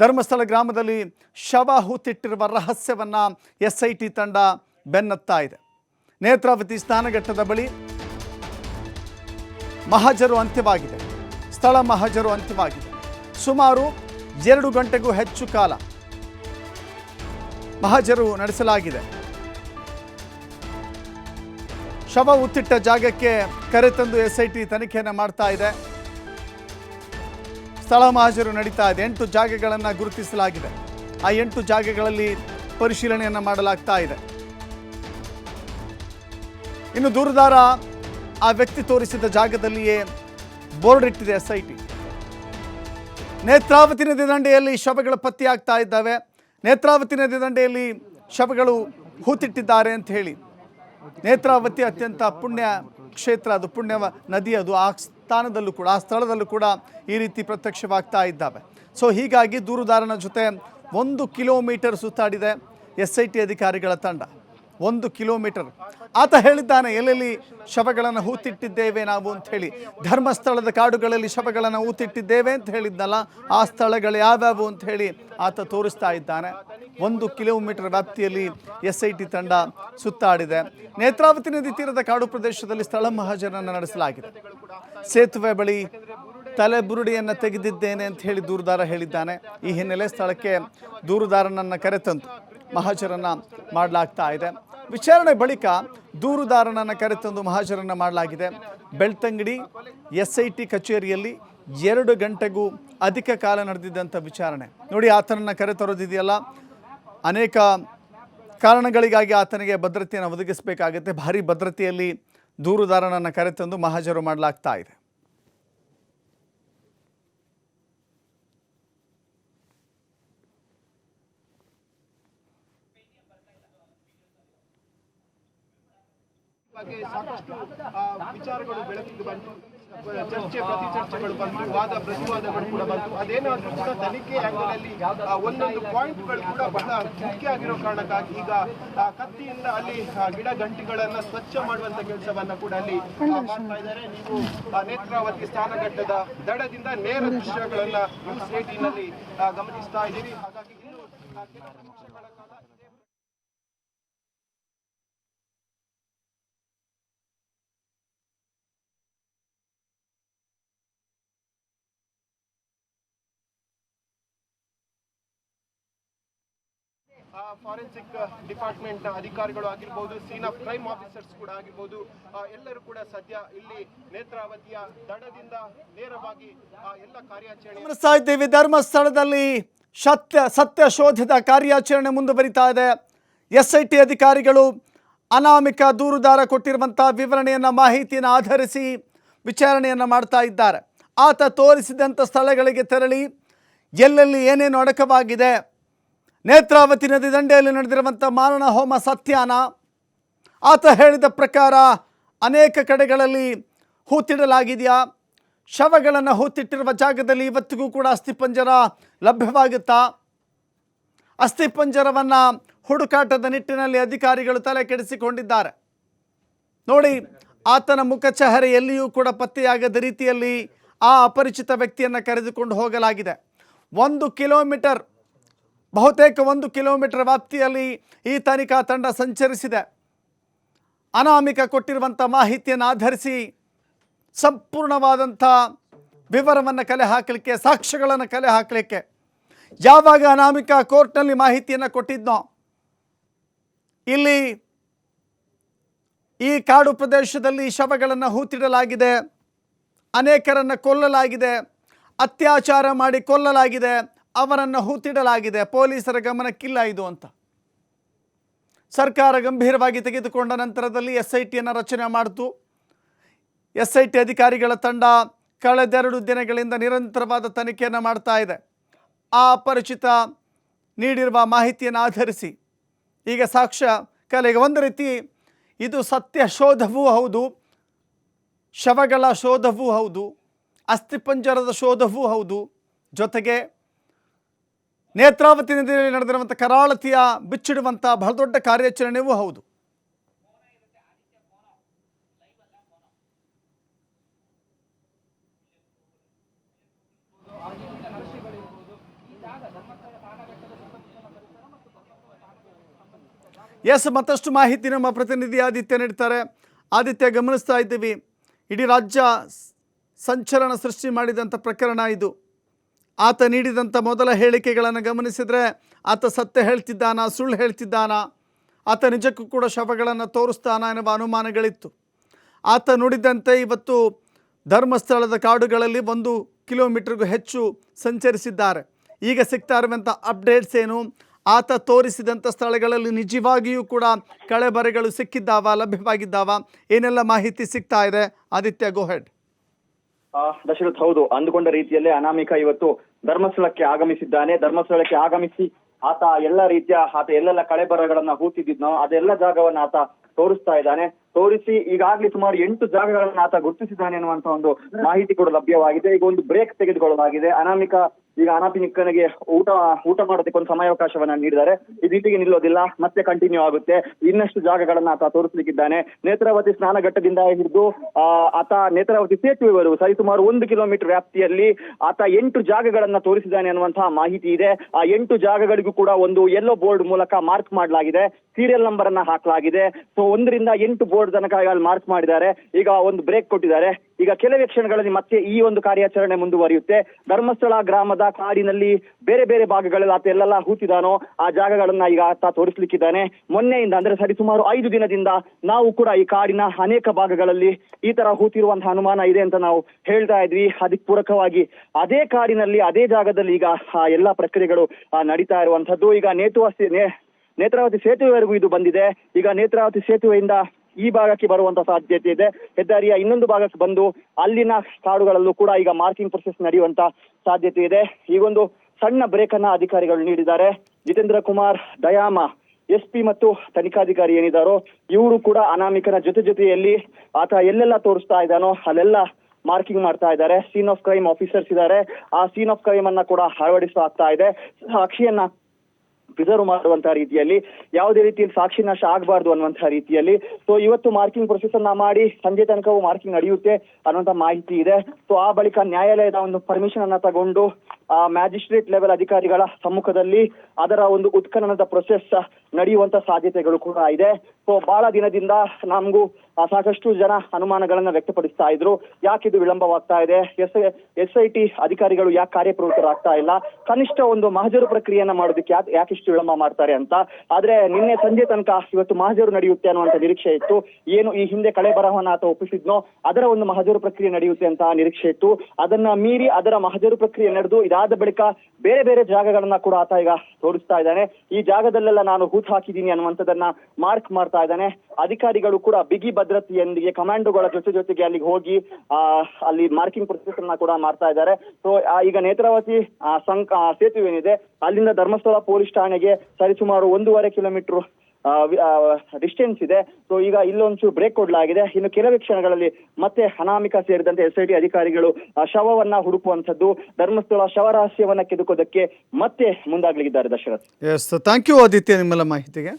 ಧರ್ಮಸ್ಥಳ ಗ್ರಾಮದಲ್ಲಿ ಶವ ಹೂತಿಟ್ಟಿರುವ ರಹಸ್ಯವನ್ನು ಎಸ್ ಐ ಟಿ ತಂಡ ಬೆನ್ನತ್ತಾ ಇದೆ. ನೇತ್ರಾವತಿ ಸ್ನಾನಘಟ್ಟದ ಬಳಿ ಮಹಜರು ಅಂತ್ಯವಾಗಿದೆ. ಸ್ಥಳ ಮಹಜರು ಅಂತ್ಯವಾಗಿದೆ. ಸುಮಾರು ಎರಡು ಗಂಟೆಗೂ ಹೆಚ್ಚು ಕಾಲ ಮಹಜರು ನಡೆಸಲಾಗಿದೆ. ಶವ ಉತ್ತಿಟ್ಟ ಜಾಗಕ್ಕೆ ಕರೆತಂದು ಎಸ್ ಐ ಟಿ ತನಿಖೆಯನ್ನು ಮಾಡ್ತಾ ಇದೆ. ಸ್ಥಳ ಮಾಜರು ನಡೀತಾ ಇದೆ. ಎಂಟು ಜಾಗಗಳನ್ನು ಗುರುತಿಸಲಾಗಿದೆ. ಆ ಎಂಟು ಜಾಗಗಳಲ್ಲಿ ಪರಿಶೀಲನೆಯನ್ನು ಮಾಡಲಾಗ್ತಾ ಇದೆ. ಇನ್ನು ದೂರದಾರ ಆ ವ್ಯಕ್ತಿ ತೋರಿಸಿದ ಜಾಗದಲ್ಲಿಯೇ ಬೋರ್ಡ್ ಇಟ್ಟಿದೆ ಎಸ್ ಐ ಟಿ ನೇತ್ರಾವತಿ ನದಿ ದಂಡೆಯಲ್ಲಿ ಶವಗಳು ಪತ್ತೆಯಾಗ್ತಾ ಇದ್ದಾವೆ. ನೇತ್ರಾವತಿ ನದಿ ದಂಡೆಯಲ್ಲಿ ಶವಗಳು ಹೂತಿಟ್ಟಿದ್ದಾರೆ ಅಂತ ಹೇಳಿ. ನೇತ್ರಾವತಿ ಅತ್ಯಂತ ಪುಣ್ಯ ಕ್ಷೇತ್ರ ಅದು ಪುಣ್ಯ ನದಿ ಅದು, ಆ ಸ್ಥಾನದಲ್ಲೂ ಕೂಡ, ಆ ಸ್ಥಳದಲ್ಲೂ ಕೂಡ ಈ ರೀತಿ ಪ್ರತ್ಯಕ್ಷವಾಗ್ತಾ ಇದ್ದಾವೆ. ಸೊ ಹೀಗಾಗಿ ದೂರುದಾರನ ಜೊತೆ ಒಂದು ಕಿಲೋಮೀಟರ್ ಸುತ್ತಾಡಿದೆ ಎಸ್ ಐ ಟಿ ಅಧಿಕಾರಿಗಳ ತಂಡ. ಒಂದು ಕಿಲೋಮೀಟರ್. ಆತ ಹೇಳಿದ್ದಾನೆ, ಎಲ್ಲೆಲ್ಲಿ ಶವಗಳನ್ನು ಹೂತಿಟ್ಟಿದ್ದೇವೆ ನಾವು ಅಂತ ಹೇಳಿ ಧರ್ಮಸ್ಥಳದ ಕಾಡುಗಳಲ್ಲಿ ಶವಗಳನ್ನು ಹೂತಿಟ್ಟಿದ್ದೇವೆ ಅಂತ ಹೇಳಿದ್ನಲ್ಲ, ಆ ಸ್ಥಳಗಳು ಯಾವ್ಯಾವು ಅಂತ ಹೇಳಿ ಆತ ತೋರಿಸ್ತಾ ಇದ್ದಾನೆ. ಒಂದು ಕಿಲೋಮೀಟರ್ ವ್ಯಾಪ್ತಿಯಲ್ಲಿ ಎಸ್ ಐ ಟಿ ತಂಡ ಸುತ್ತಾಡಿದೆ. ನೇತ್ರಾವತಿ ನದಿ ತೀರದ ಕಾಡು ಪ್ರದೇಶದಲ್ಲಿ ಸ್ಥಳ ಮಹಾಜರನ್ನು ನಡೆಸಲಾಗಿದೆ. ಸೇತುವೆ ಬಳಿ ತಲೆಬುರುಡಿಯನ್ನು ತೆಗೆದಿದ್ದೇನೆ ಅಂತ ಹೇಳಿ ದೂರುದಾರ ಹೇಳಿದ್ದಾನೆ. ಈ ಹಿನ್ನೆಲೆ ಸ್ಥಳಕ್ಕೆ ದೂರುದಾರನನ್ನು ಕರೆತಂದು ಮಹಾಜರನ್ನ ಮಾಡಲಾಗ್ತಾ ಇದೆ. ವಿಚಾರಣೆ ಬಳಿಕ ದೂರುದಾರನನ್ನು ಕರೆತಂದು ಮಹಾಜರನ್ನ ಮಾಡಲಾಗಿದೆ. ಬೆಳ್ತಂಗಡಿ ಎಸ್ ಐ ಟಿ ಕಚೇರಿಯಲ್ಲಿ ಎರಡು ಗಂಟೆಗೂ ಅಧಿಕ ಕಾಲ ನಡೆದಿದ್ದಂಥ ವಿಚಾರಣೆ. ನೋಡಿ, ಆತನನ್ನು ಕರೆತರೋದಿದೆಯಲ್ಲ ಅನೇಕ ಕಾರಣಗಳಿಗಾಗಿ ಆತನಿಗೆ ಭದ್ರತೆಯನ್ನು ಒದಗಿಸಬೇಕಾಗುತ್ತೆ. ಭಾರಿ ಭದ್ರತೆಯಲ್ಲಿ ದೂರುದಾರನನ್ನು ಕರೆತಂದು ಮಹಾಜರು ಮಾಡಲಾಗ್ತಾ ಇದೆ. ಬಗ್ಗೆ ಸಾಕಷ್ಟು ವಿಚಾರಗಳು ಬೆಳಕಿಗೆ ಬಂತು ಚರ್ಚೆ, ಪ್ರತಿ ಚರ್ಚೆಗಳು ಬಂತು ವಾದ, ಪ್ರತಿವಾದಗಳು ಕೂಡ ಬಂತು ಅದೇನಾದ್ರೂ ಕೂಡ ತನಿಖೆ ಆಂಗಲಲ್ಲಿ ಒಂದೊಂದು ಪಾಯಿಂಟ್ಗಳು ಕೂಡ ಬಹಳ ಮುಖ್ಯ ಆಗಿರೋ ಕಾರಣಕ್ಕಾಗಿ ಈಗ ಕತ್ತಿಯಿಂದ ಅಲ್ಲಿ ಗಿಡ ಗಂಟಿಗಳನ್ನ ಸ್ವಚ್ಛ ಮಾಡುವಂತ ಕೆಲಸವನ್ನ ಕೂಡ ಅಲ್ಲಿ ಮಾಡ್ತಾ ಇದ್ದಾರೆ. ನೀವು ನೇತ್ರಾವತಿ ಸ್ಥಾನಘಟ್ಟದ ದಡದಿಂದ ನೇರ ದೃಶ್ಯಗಳನ್ನ ನ್ಯೂಸ್ ಗಮನಿಸ್ತಾ ಇದ್ದೀರಿ. ಹಾಗಾಗಿ ಇನ್ನು ಆ, ಕೆಲವು ನಿಮಿಷಗಳ ಕಾಲ ಇದೇ ಫಾರೆನ್ಸಿಕ್ ಡಿಪಾರ್ಟ್ಮೆಂಟ್ ಅಧಿಕಾರಿಗಳು ಆಗಿರ್ಬೋದು ಸೀನ್ ಆಫ್ ಕ್ರೈಮ್ ಆಫೀಸರ್ಸ್ ಕೂಡ ಆಗಿರ್ಬೋದು ಎಲ್ಲರೂ ಕೂಡ ಸದ್ಯ ಇಲ್ಲಿ ನೇತ್ರಾವತಿಯ ದಡದಿಂದ ನೇರವಾಗಿ ಎಲ್ಲ ಕಾರ್ಯಾಚರಣೆ ಗಮನಿಸ್ತಾ ಧರ್ಮಸ್ಥಳದಲ್ಲಿ ಸತ್ಯ ಸತ್ಯ ಶೋಧದ ಕಾರ್ಯಾಚರಣೆ ಮುಂದುವರಿತಾ ಇದೆ. ಎಸ್ ಐ ಟಿ ಅಧಿಕಾರಿಗಳು ಅನಾಮಿಕ ದೂರುದಾರ ಕೊಟ್ಟಿರುವಂಥ ವಿವರಣೆಯನ್ನು, ಮಾಹಿತಿಯನ್ನು ಆಧರಿಸಿ ವಿಚಾರಣೆಯನ್ನು ಮಾಡ್ತಾ ಇದ್ದಾರೆ. ಆತ ತೋರಿಸಿದಂಥ ಸ್ಥಳಗಳಿಗೆ ತೆರಳಿ ಎಲ್ಲೆಲ್ಲಿ ಏನೇನು ಅಡಕವಾಗಿದೆ ನೇತ್ರಾವತಿ ನದಿ ದಂಡೆಯಲ್ಲಿ ನಡೆದಿರುವಂಥ ಮಾರಣ ಹೋಮ ಸತ್ಯಾನ, ಆತ ಹೇಳಿದ ಪ್ರಕಾರ ಅನೇಕ ಕಡೆಗಳಲ್ಲಿ ಹೂತಿಡಲಾಗಿದೆಯಾ? ಶವಗಳನ್ನು ಹೂತಿಟ್ಟಿರುವ ಜಾಗದಲ್ಲಿ ಇವತ್ತಿಗೂ ಕೂಡ ಅಸ್ಥಿಪಂಜರ ಲಭ್ಯವಾಗುತ್ತಾ? ಅಸ್ಥಿಪಂಜರವನ್ನು ಹುಡುಕಾಟದ ನಿಟ್ಟಿನಲ್ಲಿ ಅಧಿಕಾರಿಗಳು ತಲೆ ಕೆಡಿಸಿಕೊಂಡಿದ್ದಾರೆ. ನೋಡಿ, ಆತನ ಮುಖ ಕೂಡ ಪತ್ತೆಯಾಗದ ರೀತಿಯಲ್ಲಿ ಆ ಅಪರಿಚಿತ ವ್ಯಕ್ತಿಯನ್ನು ಕರೆದುಕೊಂಡು ಹೋಗಲಾಗಿದೆ. ಒಂದು ಕಿಲೋಮೀಟರ್ ಬಹುತೇಕ ಒಂದು ಕಿಲೋಮೀಟರ್ ವ್ಯಾಪ್ತಿಯಲ್ಲಿ ಈ ತನಿಖಾ ತಂಡ ಸಂಚರಿಸಿದೆ. ಅನಾಮಿಕ ಕೊಟ್ಟಿರುವಂಥ ಮಾಹಿತಿಯನ್ನು ಆಧರಿಸಿ ಸಂಪೂರ್ಣವಾದಂಥ ವಿವರವನ್ನು ಕಲೆ ಹಾಕಲಿಕ್ಕೆ, ಸಾಕ್ಷ್ಯಗಳನ್ನು ಕಲೆ ಹಾಕಲಿಕ್ಕೆ ಯಾವಾಗ ಅನಾಮಿಕ ಕೋರ್ಟ್ನಲ್ಲಿ ಮಾಹಿತಿಯನ್ನು ಕೊಟ್ಟಿದ್ನೋ, ಇಲ್ಲಿ ಈ ಕಾಡು ಪ್ರದೇಶದಲ್ಲಿ ಶವಗಳನ್ನು ಹೂತಿಡಲಾಗಿದೆ, ಅನೇಕರನ್ನು ಕೊಲ್ಲಲಾಗಿದೆ, ಅತ್ಯಾಚಾರ ಮಾಡಿ ಕೊಲ್ಲಲಾಗಿದೆ ಅವರನ್ನು ಹೂತಿಡಲಾಗಿದೆ ಪೊಲೀಸರ ಗಮನಕ್ಕಿಲ್ಲ ಇದು ಅಂತ. ಸರ್ಕಾರ ಗಂಭೀರವಾಗಿ ತೆಗೆದುಕೊಂಡ ನಂತರದಲ್ಲಿ ಎಸ್ ಐ ಟಿಯನ್ನು ರಚನೆ ಮಾಡಿತು. ಎಸ್ ಐ ಟಿ ಅಧಿಕಾರಿಗಳ ತಂಡ ಕಳೆದೆರಡು ದಿನಗಳಿಂದ ನಿರಂತರವಾದ ತನಿಖೆಯನ್ನು ಮಾಡ್ತಾ ಇದೆ. ಆ ಅಪರಿಚಿತ ನೀಡಿರುವ ಮಾಹಿತಿಯನ್ನು ಆಧರಿಸಿ. ಈಗ ಸಾಕ್ಷ್ಯ ಕಲೆಗೆ ಒಂದು ರೀತಿ ಇದು ಸತ್ಯ ಶೋಧವೂ ಹೌದು, ಶವಗಳ ಶೋಧವೂ ಹೌದು, ಅಸ್ಥಿಪಂಜರದ ಶೋಧವೂ ಹೌದು. ಜೊತೆಗೆ ನೇತ್ರಾವತಿ ನದಿಯಲ್ಲಿ ನಡೆದಿರುವಂಥ ಕರಾಳತಿಯ ಬಿಚ್ಚಿಡುವಂಥ ಬಹಳ ದೊಡ್ಡ ಕಾರ್ಯಾಚರಣೆಯೂ ಹೌದು. ಎಸ್, ಮತ್ತಷ್ಟು ಮಾಹಿತಿ ನಮ್ಮ ಪ್ರತಿನಿಧಿ ಆದಿತ್ಯ ನೀಡ್ತಾರೆ. ಆದಿತ್ಯ, ಗಮನಿಸ್ತಾ ಇದ್ದೀವಿ. ಇಡೀ ರಾಜ್ಯ ಸಂಚಲನ ಸೃಷ್ಟಿ ಮಾಡಿದಂಥ ಪ್ರಕರಣ ಇದು. ಆತ ನೀಡಿದಂಥ ಮೊದಲ ಹೇಳಿಕೆಗಳನ್ನು ಗಮನಿಸಿದರೆ ಆತ ಸತ್ಯ ಹೇಳ್ತಿದ್ದಾನ, ಸುಳ್ಳು ಹೇಳ್ತಿದ್ದಾನ? ಆತ ನಿಜಕ್ಕೂ ಕೂಡ ಶವಗಳನ್ನು ತೋರಿಸ್ತಾನ ಎನ್ನುವ ಅನುಮಾನಗಳಿತ್ತು. ಆತ ನುಡಿದಂತೆ ಇವತ್ತು ಧರ್ಮಸ್ಥಳದ ಕಾಡುಗಳಲ್ಲಿ ಒಂದು ಕಿಲೋಮೀಟರ್ಗೂ ಹೆಚ್ಚು ಸಂಚರಿಸಿದ್ದಾರೆ. ಈಗ ಸಿಗ್ತಾ ಇರುವಂಥ ಅಪ್ಡೇಟ್ಸ್ ಏನು? ಆತ ತೋರಿಸಿದಂಥ ಸ್ಥಳಗಳಲ್ಲಿ ನಿಜವಾಗಿಯೂ ಕೂಡ ಕಳೆಬರೆಗಳು ಸಿಕ್ಕಿದ್ದಾವ, ಲಭ್ಯವಾಗಿದ್ದಾವ? ಏನೆಲ್ಲ ಮಾಹಿತಿ ಸಿಗ್ತಾ ಇದೆ? ಆದಿತ್ಯ ಗೋಹೆಡ್ ದಶರಥ್, ಹೌದು. ಅಂದುಕೊಂಡ ರೀತಿಯಲ್ಲೇ ಅನಾಮಿಕ ಇವತ್ತು ಧರ್ಮಸ್ಥಳಕ್ಕೆ ಆಗಮಿಸಿದ್ದಾನೆ. ಧರ್ಮಸ್ಥಳಕ್ಕೆ ಆಗಮಿಸಿ ಆತ ಎಲ್ಲ ರೀತಿಯ ಆತ ಎಲ್ಲೆಲ್ಲ ಕಳೆಬರಗಳನ್ನ ಹೂತಿದ್ನೋ ಅದೆಲ್ಲ ಜಾಗವನ್ನ ಆತ ತೋರಿಸ್ತಾ ಇದ್ದಾನೆ. ತೋರಿಸಿ ಈಗಾಗ್ಲಿ ಸುಮಾರು ಎಂಟು ಜಾಗಗಳನ್ನ ಆತ ಗುರುತಿಸಿದ್ದಾನೆ ಅನ್ನುವಂತ ಒಂದು ಮಾಹಿತಿ ಕೂಡ ಲಭ್ಯವಾಗಿದೆ. ಈಗ ಒಂದು ಬ್ರೇಕ್ ತೆಗೆದುಕೊಳ್ಳಲಾಗಿದೆ. ಅನಾಮಿಕ ಈಗ ಅನಾಪಿನಿಕ್ಕನಿಗೆ ಊಟ ಊಟ ಮಾಡೋದಕ್ಕೆ ಒಂದು ಸಮಯಾವಕಾಶವನ್ನ ನೀಡಿದ್ದಾರೆ. ಇದು ರೀತಿಗೆ ನಿಲ್ಲೋದಿಲ್ಲ, ಮತ್ತೆ ಕಂಟಿನ್ಯೂ ಆಗುತ್ತೆ. ಇನ್ನಷ್ಟು ಜಾಗಗಳನ್ನ ಆತ ತೋರಿಸಲಿಕ್ಕಿದ್ದಾನೆ. ನೇತ್ರಾವತಿ ಸ್ನಾನಘಟ್ಟದಿಂದ ಹಿಡಿದು ಆತ ನೇತ್ರಾವತಿ ಸೇತುವೆವರೆಗೂ ಸರಿಸುಮಾರು ಒಂದು ಕಿಲೋಮೀಟರ್ ವ್ಯಾಪ್ತಿಯಲ್ಲಿ ಆತ ಎಂಟು ಜಾಗಗಳನ್ನ ತೋರಿಸಿದ್ದಾನೆ ಅನ್ನುವಂತಹ ಮಾಹಿತಿ ಇದೆ. ಆ ಎಂಟು ಜಾಗಗಳಿಗೂ ಕೂಡ ಒಂದು ಯೆಲ್ಲೋ ಬೋರ್ಡ್ ಮೂಲಕ ಮಾರ್ಕ್ ಮಾಡಲಾಗಿದೆ. ಸೀರಿಯಲ್ ನಂಬರ್ ಅನ್ನ ಹಾಕಲಾಗಿದೆ. ಸೊ ಒಂದರಿಂದ ಎಂಟು ಬೋರ್ಡ್ ತನಕ ಮಾರ್ಕ್ ಮಾಡಿದ್ದಾರೆ. ಈಗ ಒಂದು ಬ್ರೇಕ್ ಕೊಟ್ಟಿದ್ದಾರೆ. ಈಗ ಕೆಲವೇ ಕ್ಷಣಗಳಲ್ಲಿ ಮತ್ತೆ ಈ ಒಂದು ಕಾರ್ಯಾಚರಣೆ ಮುಂದುವರಿಯುತ್ತೆ. ಧರ್ಮಸ್ಥಳ ಗ್ರಾಮದ ಕಾಡಿನಲ್ಲಿ ಬೇರೆ ಬೇರೆ ಭಾಗಗಳಲ್ಲಿ ಆತ ಎಲ್ಲೆಲ್ಲ ಹೂತಿದಾನೋ, ಆ ಜಾಗಗಳನ್ನ ಈಗ ಆತ ತೋರಿಸ್ಲಿಕ್ಕಿದ್ದಾನೆ. ಮೊನ್ನೆಯಿಂದ ಅಂದ್ರೆ ಸರಿಸುಮಾರು ಐದು ದಿನದಿಂದ ನಾವು ಕೂಡ ಈ ಕಾಡಿನ ಅನೇಕ ಭಾಗಗಳಲ್ಲಿ ಈ ತರ ಹೂತಿರುವಂತಹ ಅನುಮಾನ ಇದೆ ಅಂತ ನಾವು ಹೇಳ್ತಾ ಇದ್ವಿ. ಅದಕ್ಕೆ ಪೂರಕವಾಗಿ ಅದೇ ಕಾಡಿನಲ್ಲಿ, ಅದೇ ಜಾಗದಲ್ಲಿ ಈಗ ಆ ಎಲ್ಲಾ ಪ್ರಕ್ರಿಯೆಗಳು ನಡೀತಾ ಇರುವಂತಹದ್ದು ಈಗ ನೇತುವಾಸಿ ನೇ- ನೇತ್ರಾವತಿ ಸೇತುವೆವರೆಗೂ ಇದು ಬಂದಿದೆ. ಈಗ ನೇತ್ರಾವತಿ ಸೇತುವೆಯಿಂದ ಈ ಭಾಗಕ್ಕೆ ಬರುವಂತ ಸಾಧ್ಯತೆ ಇದೆ. ಹೆದ್ದಾರಿಯ ಇನ್ನೊಂದು ಭಾಗಕ್ಕೆ ಬಂದು ಅಲ್ಲಿನ ಕಾಡುಗಳಲ್ಲೂ ಕೂಡ ಈಗ ಮಾರ್ಕಿಂಗ್ ಪ್ರೊಸೆಸ್ ನಡೆಯುವಂತ ಸಾಧ್ಯತೆ ಇದೆ. ಈಗೊಂದು ಸಣ್ಣ ಬ್ರೇಕ್ ಅನ್ನ ಅಧಿಕಾರಿಗಳು ನೀಡಿದ್ದಾರೆ. ಜಿತೇಂದ್ರ ಕುಮಾರ್, ದಯಾಮ, ಎಸ್ ಪಿ ಮತ್ತು ತನಿಖಾಧಿಕಾರಿ ಏನಿದ್ದಾರೋ, ಇವರು ಕೂಡ ಅನಾಮಿಕನ ಜೊತೆ ಜೊತೆಯಲ್ಲಿ ಆತ ಎಲ್ಲೆಲ್ಲ ತೋರಿಸ್ತಾ ಇದ್ದಾನೋ, ಅಲ್ಲೆಲ್ಲ ಮಾರ್ಕಿಂಗ್ ಮಾಡ್ತಾ ಇದ್ದಾರೆ. ಸೀನ್ ಆಫ್ ಕ್ರೈಮ್ ಆಫೀಸರ್ಸ್ ಇದ್ದಾರೆ. ಆ ಸೀನ್ ಆಫ್ ಕ್ರೈಮ್ ಅನ್ನ ಕೂಡ ಅಳವಡಿಸಲಾಗ್ತಾ ಇದೆ. ಸಾಕ್ಷಿಯನ್ನ ಪ್ರಿಸರ್ವ್ ಮಾಡುವಂತಹ ರೀತಿಯಲ್ಲಿ ಯಾವುದೇ ರೀತಿಯಲ್ಲಿ ಸಾಕ್ಷಿ ನಾಶ ಆಗಬಾರ್ದು ಅನ್ನುವಂತಹ ರೀತಿಯಲ್ಲಿ. ಸೊ ಇವತ್ತು ಮಾರ್ಕಿಂಗ್ ಪ್ರೊಸೆಸ್ ಅನ್ನ ಮಾಡಿ ಸಂಜೆ ತನಕವೂ ಮಾರ್ಕಿಂಗ್ ನಡೆಯುತ್ತೆ ಅನ್ನುವಂತ ಮಾಹಿತಿ ಇದೆ. ಸೊ ಆ ಬಳಿಕ ನ್ಯಾಯಾಲಯದ ಒಂದು ಪರ್ಮಿಷನ್ ಅನ್ನ ತಗೊಂಡು ಮ್ಯಾಜಿಸ್ಟ್ರೇಟ್ ಲೆವೆಲ್ ಅಧಿಕಾರಿಗಳ ಸಮ್ಮುಖದಲ್ಲಿ ಅದರ ಒಂದು ಉತ್ಖನನದ ಪ್ರೊಸೆಸ್ ನಡೆಯುವಂತ ಸಾಧ್ಯತೆಗಳು ಕೂಡ ಇದೆ. ಸೊ ಬಹಳ ದಿನದಿಂದ ನಮಗೂ ಸಾಕಷ್ಟು ಜನ ಅನುಮಾನಗಳನ್ನ ವ್ಯಕ್ತಪಡಿಸ್ತಾ ಇದ್ರು. ಯಾಕೆ ಇದು ವಿಳಂಬವಾಗ್ತಾ ಇದೆ? ಎಸ್ ಎಸ್ ಐ ಟಿ ಅಧಿಕಾರಿಗಳು ಯಾಕೆ ಕಾರ್ಯಪ್ರವೃತ್ತರಾಗ್ತಾ ಇಲ್ಲ? ಕನಿಷ್ಠ ಒಂದು ಮಹಜರು ಪ್ರಕ್ರಿಯೆಯನ್ನ ಮಾಡೋದಕ್ಕೆ ಯಾಕೆ ಯಾಕಿಷ್ಟು ವಿಳಂಬ ಮಾಡ್ತಾರೆ ಅಂತ. ಆದ್ರೆ ನಿನ್ನೆ ಸಂಜೆ ತನಕ ಇವತ್ತು ಮಹಜರು ನಡೆಯುತ್ತೆ ಅನ್ನುವಂತ ನಿರೀಕ್ಷೆ ಇತ್ತು. ಏನು ಈ ಹಿಂದೆ ಕಳೆ ಬರಹವನ್ನ ಆತ ಒಪ್ಪಿಸಿದ್ನೋ, ಅದರ ಒಂದು ಮಹಜರು ಪ್ರಕ್ರಿಯೆ ನಡೆಯುತ್ತೆ ಅಂತ ನಿರೀಕ್ಷೆ ಇತ್ತು. ಅದನ್ನ ಮೀರಿ ಅದರ ಮಹಜರು ಪ್ರಕ್ರಿಯೆ ನಡೆದು ಇದಾದ ಬಳಿಕ ಬೇರೆ ಬೇರೆ ಜಾಗಗಳನ್ನ ಕೂಡ ಆತ ಈಗ ತೋರಿಸ್ತಾ ಇದ್ದಾನೆ. ಈ ಜಾಗದಲ್ಲೆಲ್ಲ ನಾನು ಹೂತ್ ಹಾಕಿದ್ದೀನಿ ಅನ್ನುವಂಥದ್ದನ್ನ ಮಾರ್ಕ್ ಮಾಡ್ತಾ ಇದ್ದಾನೆ. ಅಧಿಕಾರಿಗಳು ಕೂಡ ಬಿಗಿ ಭದ್ರತೆಯೊಂದಿಗೆ ಕಮಾಂಡೋಗಳ ಜೊತೆ ಜೊತೆಗೆ ಅಲ್ಲಿಗೆ ಹೋಗಿ ಅಲ್ಲಿ ಮಾರ್ಕಿಂಗ್ ಪ್ರೊಸೆಸ್ ಅನ್ನ ಕೂಡ ಮಾಡ್ತಾ ಇದ್ದಾರೆ. ಸೊ ಈಗ ನೇತ್ರಾವತಿ ಸಂಕ ಸೇತುವೆ ಏನಿದೆ, ಅಲ್ಲಿಂದ ಧರ್ಮಸ್ಥಳ ಪೊಲೀಸ್ ಠಾಣೆಗೆ ಸರಿಸುಮಾರು ಒಂದೂವರೆ ಕಿಲೋಮೀಟರ್ ಡಿಸ್ಟೆನ್ಸ್ ಇದೆ. ಸೊ ಈಗ ಇಲ್ಲೊಂಚೂರು ಬ್ರೇಕ್ ಕೊಡಲಾಗಿದೆ. ಇನ್ನು ಕೆಲವೇ ಕ್ಷಣಗಳಲ್ಲಿ ಮತ್ತೆ ಅನಾಮಿಕ ಸೇರಿದಂತೆ ಎಸ್ ಐ ಟಿ ಅಧಿಕಾರಿಗಳು ಶವವನ್ನ ಹುಡುಕುವಂತದ್ದು ಧರ್ಮಸ್ಥಳ ಶವರಹಸ್ಯವನ್ನ ಕೆದಕೋದಕ್ಕೆ ಮತ್ತೆ ಮುಂದಾಗಲಿದ್ದಾರೆ ದಶರಥ್. ಥ್ಯಾಂಕ್ ಯು ಆದಿತ್ಯ ನಿಮ್ಮೆಲ್ಲ ಮಾಹಿತಿಗೆ.